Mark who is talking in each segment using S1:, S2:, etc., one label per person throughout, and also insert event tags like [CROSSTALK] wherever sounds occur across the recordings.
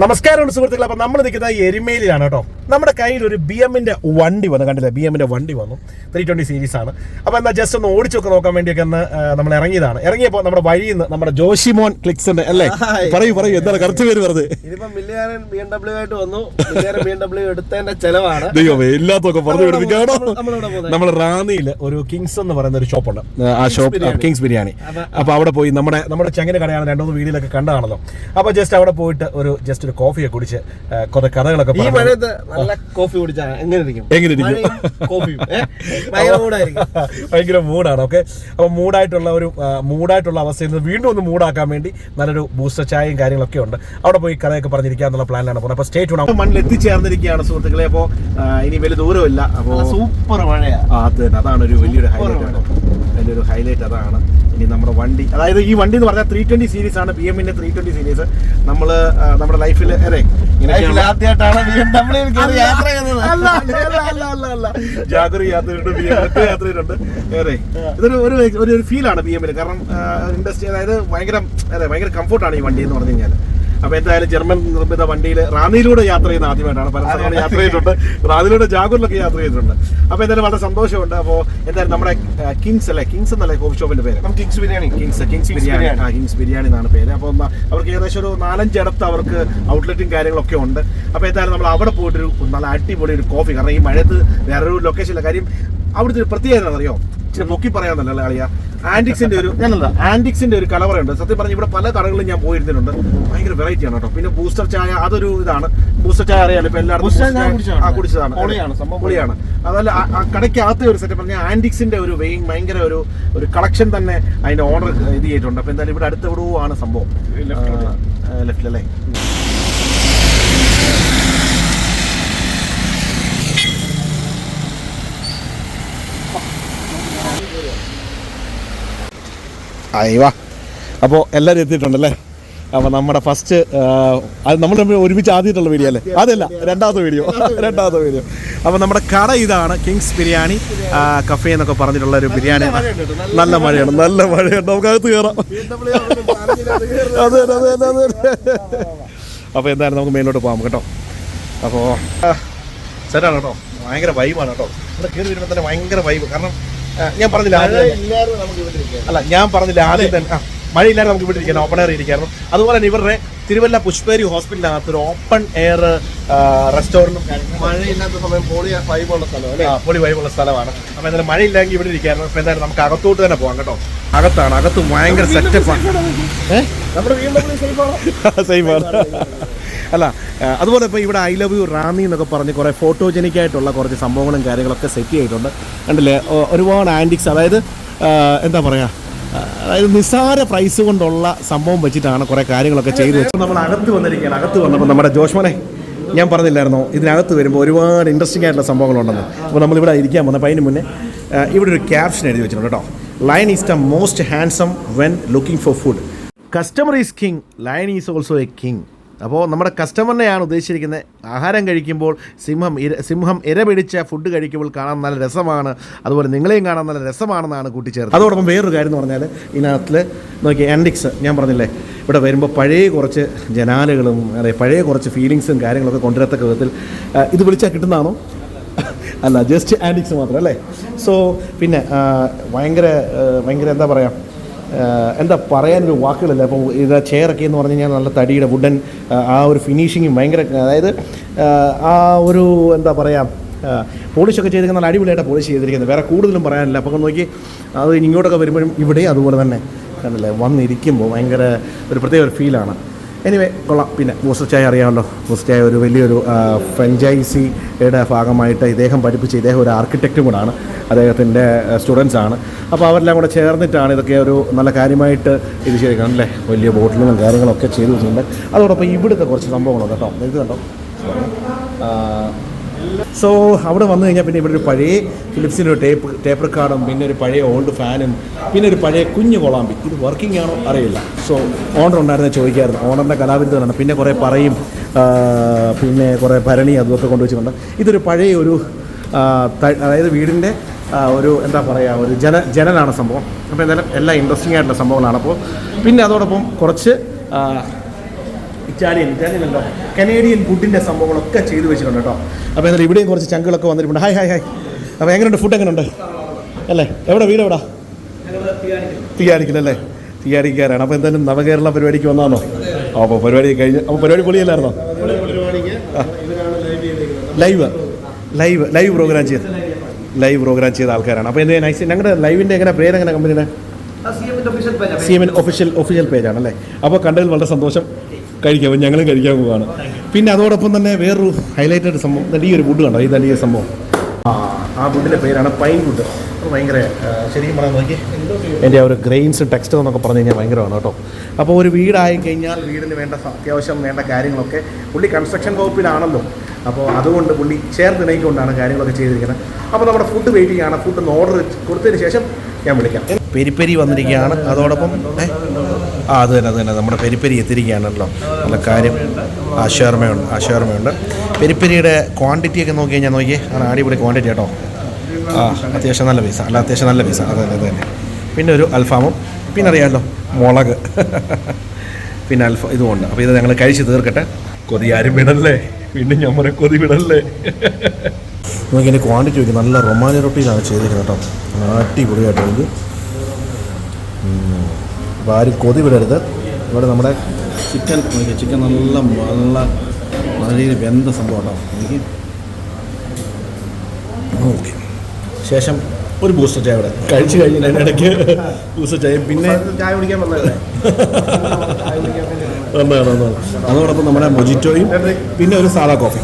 S1: നമസ്കാരം സുഹൃത്തുക്കളെ അപ്പൊ നമ്മൾ നിൽക്കുന്ന എരുമേലിയാണ് കേട്ടോ. നമ്മുടെ കയ്യിൽ ഒരു ബി എമ്മിന്റെ വണ്ടി വന്നു. കണ്ടില്ല? ബി എമ്മിന്റെ വണ്ടി വന്നു. ത്രീ ട്വന്റി സീരീസ് ആണ്. അപ്പോൾ എന്താ ജസ്റ്റ് ഒന്ന് ഓടിച്ചൊക്കെ നോക്കാൻ വേണ്ടിയൊക്കെ ഒന്ന് നമ്മൾ ഇറങ്ങിയതാണ്. ഇറങ്ങിയപ്പോൾ നമ്മുടെ വഴിയിൽ നിന്ന് നമ്മുടെ ജോഷിമോൻ ക്ലിക്സിന്റെ അല്ലേ. പറയൂ പറയൂ. എന്താണ് കറക്റ്റ് പേര് പറഞ്ഞത്
S2: ഇതിപ്പോൾ മില്ലിയാരൻ ബി എം ഡബ്ല്യു ആയിട്ട് വന്നു. ബി എം ഡബ്ല്യു എടുത്തതിന്റെ ചെലവാണ്.
S1: ദൈവമേ എല്ലാത്തൊക്കെ പറഞ്ഞു
S2: നമ്മൾ-
S1: റാന്നിയിൽ ഒരു കിങ്സ് എന്ന് പറയുന്ന ഒരു ഷോപ്പുണ്ട് ആ ഷോപ്പ്. കിങ്സ് ബിരിയാണി.
S2: അപ്പൊ-
S1: അപ്പൊ അവിടെ പോയി നമ്മുടെ നമ്മുടെ ചെങ്ങന കടയാണ് രണ്ടുമൂന്ന് വീഡിയോയിലൊക്കെ കണ്ടതാണല്ലോ. അപ്പോൾ ജസ്റ്റ് അവിടെ പോയിട്ട് ഒരു ജസ്റ്റ് ഒരു കോഫിയൊക്കെ കുടിച്ച് കുറെ കഥകളൊക്കെ പറഞ്ഞു.
S2: നല്ല കോഫി കുടിച്ചാൽ എങ്ങനെ? ഭയങ്കര
S1: മൂഡാണ് ഓക്കെ അപ്പൊ മൂഡായിട്ടുള്ള ഒരു മൂഡായിട്ടുള്ള അവസ്ഥയിൽ നിന്ന് വീണ്ടും ഒന്ന് മൂഡാക്കാൻ വേണ്ടി നല്ലൊരു ബൂസ്റ്റർ ചായയും കാര്യങ്ങളൊക്കെ ഉണ്ട്. അവിടെ പോയി കഥയൊക്കെ പറഞ്ഞിരിക്കാന്നുള്ള പ്ലാനിലാണ് പോകുന്നത്. അപ്പൊ സ്റ്റേറ്റ് ഉണ്ടാവും മണ്ണിൽ എത്തിച്ചേർന്നിരിക്കുകയാണ് സുഹൃത്തുക്കളെ. അപ്പോൾ ഇനി വലിയ ദൂരമില്ല അപ്പോൾ
S2: സൂപ്പർ മഴയാണ്
S1: അത് തന്നെ. അതാണ് ഒരു വലിയൊരു ഹൈലൈറ്റ് ആണ് അതിന്റെ ഒരു ഹൈലൈറ്റ് അതാണ്. ഇനി നമ്മുടെ വണ്ടി അതായത് ഈ വണ്ടി എന്ന് പറഞ്ഞാൽ ത്രീ ട്വന്റി സീരീസ് ആണ് ബി എമ്മിന്റെ ത്രീ ട്വന്റി സീരീസ് നമ്മൾ നമ്മുടെ ലൈഫിൽ അതെ
S2: ആദ്യമായിട്ടാണ് ബി എം ഡബ്ല്യു യാത്ര
S1: അല്ല അല്ല അല്ല അല്ല ജാഗറി യാത്രയുണ്ട് ബി എം യാത്രയുണ്ട്. അതെ ഇതൊരു ഒരു ഒരു ഫീലാണ് ബി എമ്മിന് കാരണം ഇൻഡസ്ട്രി അതായത് ഭയങ്കര അതെ ഭയങ്കര കംഫർട്ടാണ് ഈ വണ്ടി എന്ന് പറഞ്ഞു കഴിഞ്ഞാൽ അപ്പൊ എന്തായാലും ജർമ്മൻ നിർമ്മിത വണ്ടിയിൽ റാന്നിയിലൂടെ യാത്ര ചെയ്യുന്ന ആദ്യമായിട്ടാണ്. പല സ്ഥലങ്ങളിൽ യാത്ര ചെയ്തിട്ടുണ്ട്. റാന്നിയിലൂടെ ജാഗൂറിലൊക്കെ യാത്ര ചെയ്തിട്ടുണ്ട്. അപ്പൊ എന്തായാലും വളരെ സന്തോഷമുണ്ട്. അപ്പോൾ എന്തായാലും നമ്മുടെ കിങ്സ് അല്ലേ? കിങ്സ് എന്നല്ലേ കോഫി ഷോപ്പിന്റെ പേര്?
S2: Kings biryani.
S1: Kings Kings biryani.
S2: Biryani.
S1: ആ കിങ്സ് ബിരിയാണി എന്നാണ് പേര്. അപ്പോൾ അവർക്ക് ഏകദേശം ഒരു നാലഞ്ചിടത്ത് അവർക്ക് ഔട്ട്ലെറ്റും കാര്യങ്ങളൊക്കെ ഉണ്ട്. അപ്പോൾ എന്തായാലും നമ്മൾ അവിടെ പോയിട്ടൊരു നല്ല അടിപൊളി ഒരു കോഫി. കാരണം ഈ മഴയത്ത് വേറൊരു ലൊക്കേഷനില്ല കാര്യം അവിടുത്തെ ഒരു പ്രത്യേകത അറിയോ ഇച്ചിരി പൊക്കി പറയാമെന്നല്ല അളിയ? ആന്റിക്സിന്റെ ഒരു ഞാനല്ല ആന്റിക്സിന്റെ ഒരു കലവറയുണ്ട് സത്യം പറഞ്ഞ ഇവിടെ പല കടകളിലും ഞാൻ പോയിരുന്നിട്ടുണ്ട്. ഭയങ്കര വെറൈറ്റി ആണ് കേട്ടോ. പിന്നെ ബൂസ്റ്റർ ചായ അതൊരു ഇതാണ്. ബൂസ്റ്റർ ചായ അറിയാലോ ഇപ്പൊ എല്ലാവർക്കും
S2: കുടിച്ചതാണ്. പൊളിയാണ്,
S1: അതല്ല ആ- കടയ്ക്കകത്ത് ഒരു സെറ്റപ്പ് പറഞ്ഞാൽ ആന്റിക്സിന്റെ ഒരു വെയിങ് ഭയങ്കര ഒരു ഒരു കളക്ഷൻ തന്നെ അതിന്റെ ഓർഡർ ഇത് ചെയ്തിട്ടുണ്ട്. അപ്പൊ എന്തായാലും ഇവിടെ അടുത്ത് എവിടെയോ ആണ് സംഭവം.
S2: ലെഫ്റ്റ്
S1: ലെഫ്റ്റിലല്ലേ അയ്യവാ അപ്പോൾ എല്ലാവരും എത്തിയിട്ടുണ്ടല്ലേ? അപ്പോൾ നമ്മുടെ ഫസ്റ്റ് അത് നമ്മൾ തമ്മിൽ ഒരുമിച്ച് ആദ്യമായിട്ടുള്ള വീഡിയോ അല്ലേ? അതല്ല രണ്ടാമത്തെ വീഡിയോ രണ്ടാമത്തെ വീഡിയോ അപ്പോൾ നമ്മുടെ കട ഇതാണ് കിങ്സ് ബിരിയാണി കഫേ എന്നൊക്കെ പറഞ്ഞിട്ടുള്ള ഒരു ബിരിയാണി. നല്ല മഴയാണ് നല്ല മഴയുണ്ട്. നമുക്ക് അകത്ത് കയറാം അതെ അതെ അതെ അതെ. അപ്പോൾ എന്തായാലും നമുക്ക് മേലോട്ട് പോകാം കേട്ടോ. അപ്പോൾ സെറ്റാണ് കേട്ടോ. ഭയങ്കര വൈബാണ് കേട്ടോ. ഇവിടെ കയറി വരുമ്പോൾ തന്നെ ഭയങ്കര വൈബ് കാരണം ഞാൻ പറഞ്ഞില്ല അല്ല ഞാൻ പറഞ്ഞില്ല ആദ്യം തന്നെ. ആ, മഴയില്ലാതെ നമുക്ക് ഇവിടെ ഇരിക്കാം ഓപ്പൺ എയർ ഇരിക്കായിരുന്നു. അതുപോലെ തന്നെ ഇവരുടെ തിരുവല്ല പുഷ്പേരി ഹോസ്പിറ്റലിനകത്ത് ഒരു ഓപ്പൺ എയർ റെസ്റ്റോറന്റും
S2: മഴയില്ലാത്ത സമയം പോളി വൈബുള്ള സ്ഥലം അല്ലേ?
S1: പോളി വൈബുള്ള സ്ഥലമാണ്. അപ്പോൾ എന്തായാലും മഴയില്ലെങ്കിൽ ഇവിടെ ഇരിക്കായിരുന്നു. അപ്പോൾ എന്തായാലും നമുക്ക് അകത്തോട്ട് തന്നെ പോകാം കേട്ടോ. അകത്താണ്. അകത്ത് ഭയങ്കര സെറ്റപ്പാണ്
S2: നമ്മുടെ സേഫാണോ
S1: സെയിമാണ് [LAUGHS] അല്ല അതുപോലെ ഇപ്പോൾ ഇവിടെ ഐ ലവ് യു റാന്നി എന്നൊക്കെ പറഞ്ഞ് കുറേ ഫോട്ടോജനിക് ആയിട്ടുള്ള കുറച്ച് സംഭവങ്ങളും കാര്യങ്ങളൊക്കെ സെറ്റ് ചെയ്തിട്ടുണ്ട്. കണ്ടില്ലേ? ഒരുപാട് ആന്റിക്സ് അതായത് എന്താ പറയുക അതായത് നിസ്സാര പ്രൈസ് കൊണ്ടുള്ള സംഭവം വെച്ചിട്ടാണ് കുറേ കാര്യങ്ങളൊക്കെ ചെയ്തു വെച്ചത്. നമ്മൾ അകത്ത് വന്നിരിക്കുകയാണ്. അകത്ത് വന്നപ്പോൾ നമ്മുടെ ജോഷ്മനെ ഞാൻ പറഞ്ഞില്ലായിരുന്നോ. ഇതിനകത്ത് വരുമ്പോൾ ഒരുപാട് ഇൻട്രസ്റ്റിംഗ് ആയിട്ടുള്ള സംഭവങ്ങളുണ്ടെന്ന്. അപ്പോൾ നമ്മളിവിടെ ഇരിക്കാൻ വന്നപ്പോൾ അതിന് മുന്നേ ഇവിടെ ഒരു ക്യാപ്ഷൻ എഴുതി വെച്ചിട്ടുണ്ട് കേട്ടോ. Line is the most handsome when looking for food customer is king lion is also a king അപ്പോൾ നമ്മുടെ കസ്റ്റമറിനെയാണ് ഉദ്ദേശിച്ചിരിക്കുന്നത് ആഹാരം കഴിക്കുമ്പോൾ സിംഹം ഇര സിംഹം ഇര പിടിച്ച ഫുഡ് കഴിക്കുമ്പോൾ കാണാൻ നല്ല രസമാണ്. അതുപോലെ നിങ്ങളെയും കാണാൻ നല്ല രസമാണെന്നാണ് കൂട്ടിച്ചേർത്തത്. അതോടൊപ്പം വേറൊരു കാര്യം എന്ന് പറഞ്ഞാൽ ഇതിനകത്തിൽ നോക്കി ആൻഡിക്സ് ഞാൻ പറഞ്ഞില്ലേ? ഇവിടെ വരുമ്പോൾ പഴയ കുറച്ച് ജനാലുകളും അതെ പഴയ കുറച്ച് ഫീലിങ്സും കാര്യങ്ങളൊക്കെ കൊണ്ടുവരത്തക്ക വിധത്തിൽ ഇത് വിളിച്ചാൽ കിട്ടുന്നതാണോ? അല്ല ജസ്റ്റ് ആൻഡിക്സ് മാത്രം അല്ലേ? സോ പിന്നെ ഭയങ്കര ഭയങ്കര എന്താ പറയുക എന്താ പറയാനൊരു വാക്കുകളില്ല. അപ്പോൾ ഇത് ചെയറൊക്കെ എന്ന് പറഞ്ഞു കഴിഞ്ഞാൽ നല്ല തടിയുടെ വുഡൻ ആ ഒരു ഫിനിഷിങ്ങും ഭയങ്കര അതായത് ആ, ഒരു എന്താ പറയുക പോളിഷൊക്കെ ചെയ്തിരിക്കുന്ന നല്ല അടിപൊളിയായിട്ട് പോളിഷ് ചെയ്തിരിക്കുന്നത്. വേറെ കൂടുതലും പറയാനില്ല. അപ്പോൾ നോക്കി അത് ഇങ്ങോട്ടൊക്കെ വരുമ്പോഴും ഇവിടെ അതുപോലെ തന്നെ. കണ്ടില്ലേ? വന്നിരിക്കുമ്പോൾ ഭയങ്കര ഒരു പ്രത്യേക ഒരു ഫീലാണ് എനിവേ കൊള്ളാം. പിന്നെ ബൂസ്റ്റർ ചായ അറിയാമല്ലോ. ബൂസ്റ്റർ ചായ ഒരു വലിയൊരു ഫ്രഞ്ചൈസിയുടെ ഭാഗമായിട്ട് ഇദ്ദേഹം പഠിപ്പിച്ച ഇദ്ദേഹം ഒരു ആർക്കിടെക്റ്റും കൂടാണ്. അദ്ദേഹത്തിന്റെ സ്റ്റുഡൻസ് ആണ്. അപ്പോൾ അവരെല്ലാം കൂടെ ചേർന്നിട്ടാണ് ഇതൊക്കെ ഒരു നല്ല കാര്യമായിട്ട് ഇത് ചെയ്തിരിക്കുന്നത് അല്ലേ? വലിയ ബോട്ടിലും കാര്യങ്ങളൊക്കെ ചെയ്തു വെച്ചിട്ടുണ്ട് അതോടൊപ്പം ഇവിടുത്തെ കുറച്ച് സംഭവങ്ങളുണ്ട് കേട്ടോ. ഇത് കണ്ടോ? സോ അവിടെ വന്നു കഴിഞ്ഞാൽ പിന്നെ ഇവിടെ ഒരു പഴയ ഫിലിപ്സിന്റെ ഒരു ടേപ്പ് ടേപ്പ് റെക്കാർഡും പിന്നെ ഒരു പഴയ ഓൾഡ് ഫാനും പിന്നെ ഒരു പഴയ കുഞ്ഞു കൊളാമ്പി. ഇത് വർക്കിംഗ് ആണോ അറിയില്ല. സോ ഓണർ ഉണ്ടായിരുന്ന ചോദിക്കായിരുന്നു. ഓണറിന്റെ കലാവിരുദ്ധമാണ് പിന്നെ കുറേ പറയും പിന്നെ കുറേ ഭരണി അതൊക്കെ കൊണ്ടുവച്ചിട്ടുണ്ട്. ഇതൊരു പഴയ ഒരു അതായത് വീടിന്റെ ഒരു എന്താ പറയുക ഒരു ജന ജനലാണ് സംഭവം. അപ്പോൾ എന്തായാലും എല്ലാം ഇൻട്രസ്റ്റിംഗ് ആയിട്ടുള്ള സംഭവങ്ങളാണ് അപ്പോൾ. പിന്നെ അതോടൊപ്പം കുറച്ച് ഇറ്റാലിയൻ ഇറ്റാലിയൻ അല്ലോ കനേഡിയൻ ഫുഡിന്റെ സംഭവങ്ങളൊക്കെ ചെയ്തു വെച്ചിട്ടുണ്ട് കേട്ടോ. അപ്പോൾ എന്നാൽ ഇവിടെയും കുറച്ച് ചങ്കുകളൊക്കെ വന്നിട്ടുണ്ട്. ഹായ് ഹായ് ഹായ് അപ്പോൾ എങ്ങനെയുണ്ട് ഫുഡ് എങ്ങനെയുണ്ട്? അല്ലേ? എവിടെ? വീട് എവിടാ? തീയാടിക്കലല്ലേ തീയാടിക്കാരാണ് അപ്പോൾ എന്തായാലും നവകേരള പരിപാടിക്ക് വന്നാണോ അപ്പോൾ പരിപാടി കഴിഞ്ഞ് അപ്പോൾ പരിപാടി പൊളിയല്ലായിരുന്നോ? ലൈവ് ലൈവ് ലൈവ് പ്രോഗ്രാം ചെയ്ത്. ലൈവ് പ്രോഗ്രാം ചെയ്ത ആൾക്കാരാണ്. അപ്പോൾ എന്തെങ്കിലും നൈസ് ഞങ്ങളുടെ ലൈവിന്റെ എങ്ങനെ പേര് എങ്ങനെ കമ്പനിയുടെ സി എം ഒഫീഷ്യൽ ഒഫീഷ്യൽ പേജാണ് അല്ലേ? അപ്പോൾ കണ്ടതിൽ വളരെ സന്തോഷം. കഴിക്കാം ഞങ്ങളും കഴിക്കാൻ പോവുകയാണ് പിന്നെ അതോടൊപ്പം തന്നെ വേറൊരു ഹൈലൈറ്റഡ് സംഭവം. നല്ല ഈ ഒരു വുഡ് കണ്ടോ? ഈ ഈ സംഭവം. ആ വുഡിന്റെ പേരാണ് പൈൻ അത് ഭയങ്കര ശരിക്കും പറയാൻ നോക്കി. എന്റെ ആ ഒരു ഗ്രെയിൻസ് ടെക്സ്റ്റ് എന്നൊക്കെ പറഞ്ഞു കഴിഞ്ഞാൽ ഭയങ്കരമാണ് കേട്ടോ. അപ്പോൾ ഒരു വീടായി കഴിഞ്ഞാൽ വീടിന് വേണ്ട അത്യാവശ്യം വേണ്ട കാര്യങ്ങളൊക്കെ പുള്ളി കൺസ്ട്രക്ഷൻ വകുപ്പിലാണല്ലോ. അപ്പോൾ അതുകൊണ്ട് പുള്ളി ചേർത്തിണയിക്കൊണ്ടാണ് കാര്യങ്ങളൊക്കെ ചെയ്തിരിക്കുന്നത്. അപ്പോൾ നമ്മുടെ ഫുഡ് വെയിറ്റ് ചെയ്യാണ് ഫുഡ് ഓർഡർ കൊടുത്തതിന് ശേഷം ഞാൻ വിളിക്കാം. പെരിപ്പെരി വന്നിരിക്കുകയാണ്. അതോടൊപ്പം? ആ അത് തന്നെ അത് തന്നെ. നമ്മുടെ പെരിപ്പെരി എത്തിയിരിക്കുകയാണല്ലോ. നല്ല കാര്യം. ആശയർമ്മയുണ്ട് ആശയർമ്മയുണ്ട് ആ ഷേർമയുണ്ട് പെരിപ്പെരിയുടെ ക്വാണ്ടിറ്റി ഒക്കെ നോക്കി കഴിഞ്ഞാൽ നോക്കിയേ. ആണ് അടിപൊളി ക്വാണ്ടിറ്റി കേട്ടോ. ആ അത്യാവശ്യം നല്ല പീസ. അല്ല അത്യാവശ്യം നല്ല പീസ. അത് തന്നെ അത് തന്നെ. പിന്നെ ഒരു അൽഫാമും പിന്നെ അറിയാമല്ലോ മുളക്. [LAUGHS] പിന്നെ അൽഫ ഇതുമുണ്ട് അപ്പോൾ ഇത് ഞങ്ങൾ കഴിച്ച് തീർക്കട്ടെ. കൊതി ആരും വിടല്ലേ? പിന്നെ ഞാൻ പറയും കൊതി വിടല്ലേ? നമുക്ക് ഇതിന്റെ ക്വാണ്ടിറ്റി നോക്കി. നല്ല റൊമാനി റൊട്ടിയിലാണ് ചെയ്തിരിക്കുന്നത് കേട്ടോ. അടിപൊളിയായിട്ട് ഇത് അപ്പോൾ ആരും കൊതി വിടരുത് ഇവിടെ നമ്മുടെ ചിക്കൻ ചിക്കൻ നല്ല നല്ല നല്ല രീതിയിൽ വെന്ത സംഭവം ഉണ്ടാവും. എനിക്ക് ഓക്കെ. ശേഷം ഒരു ബൂസ്റ്റർ ചായ ഇവിടെ. കഴിച്ചു കഴിഞ്ഞതിന് ഇടയ്ക്ക് ബൂസ്റ്റർ ചായ. പിന്നെ
S2: ചായ കുടിക്കാൻ വന്നതല്ലേ? [LAUGHS]
S1: വന്നതാണ് ഒന്നാണ് അതോടൊപ്പം നമ്മുടെ മൊജിറ്റോയും പിന്നെ ഒരു സാദാ കോഫി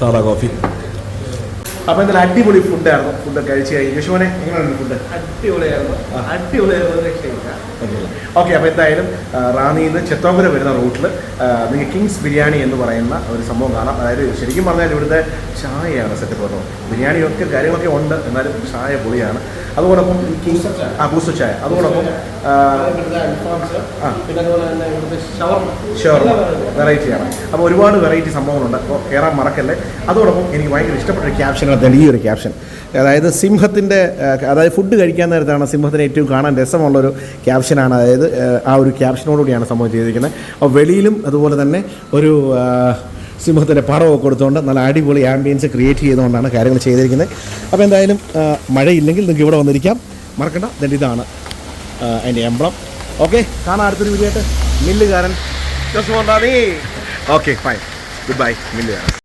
S1: സാദാ കോഫി അപ്പൊ എന്തായാലും അടിപൊളി ഫുഡായിരുന്നു ഫുഡ് കഴിച്ചു കഴിഞ്ഞു. യശോനെ എങ്ങനെയാണ് ഫുഡ്
S2: അടിപൊളിയായിരുന്നു. അടിപൊളിയായിരുന്നു. ഒരു രക്ഷയില്ല.
S1: ഓക്കെ. അപ്പോൾ എന്തായാലും റാന്നിയിൽ നിന്ന് ചെത്തോങ്കര വരുന്ന റൂട്ടിൽ നിങ്ങൾ കിങ്സ് ബിരിയാണി എന്ന് പറയുന്ന ഒരു സംഭവം കാണാം. അതായത് ശരിക്കും പറഞ്ഞാൽ ഇവിടുത്തെ ചായയാണ് സെറ്റപ്പ് പറഞ്ഞത് ബിരിയാണിയൊക്കെ കാര്യങ്ങളൊക്കെ ഉണ്ട് എന്നാലും ചായ പൊളിയാണ്. അതോടൊപ്പം ഈ കിങ്സ് ആ ബൂസ്റ്റർ ചായ. അതോടൊപ്പം
S2: ഷവർമ.
S1: വെറൈറ്റിയാണ് അപ്പോൾ ഒരുപാട് വെറൈറ്റി സംഭവങ്ങളുണ്ട്. അപ്പോൾ കയറാൻ മറക്കല്ലേ? അതോടൊപ്പം എനിക്ക് ഭയങ്കര ഇഷ്ടപ്പെട്ട ഒരു ക്യാപ്ഷൻ അതാണ് ഈ ഒരു ക്യാപ്ഷൻ അതായത് സിംഹത്തിന്റെ അതായത് ഫുഡ് കഴിക്കാൻ നേരത്താണ് സിംഹത്തിന് ഏറ്റവും കാണാൻ രസമുള്ളൊരു ക്യാപ്ഷനാണ്. അതായത് ആ, ഒരു ക്യാപ്ഷനോടുകൂടിയാണ് സംഭവം ചെയ്തിരിക്കുന്നത്. അപ്പോൾ വെളിയിലും അതുപോലെ തന്നെ ഒരു സിംഹത്തിന്റെ പടമൊക്കെ കൊടുത്തുകൊണ്ട് നല്ല അടിപൊളി ആംബിയൻസ് ക്രിയേറ്റ് ചെയ്തുകൊണ്ടാണ് കാര്യങ്ങൾ ചെയ്തിരിക്കുന്നത്. അപ്പോൾ എന്തായാലും മഴയില്ലെങ്കിൽ നിങ്ങൾക്ക് ഇവിടെ വന്നിരിക്കാം. മറക്കണ്ട. ദെൻ ഇതാണ് അതിന്റെ എംബ്ലം ഓക്കെ കാണാം അടുത്തൊരു വീഡിയോ ആയിട്ട്. മില്ലുകാരൻ. Okay fine good bye മില്ലുകാരൻ.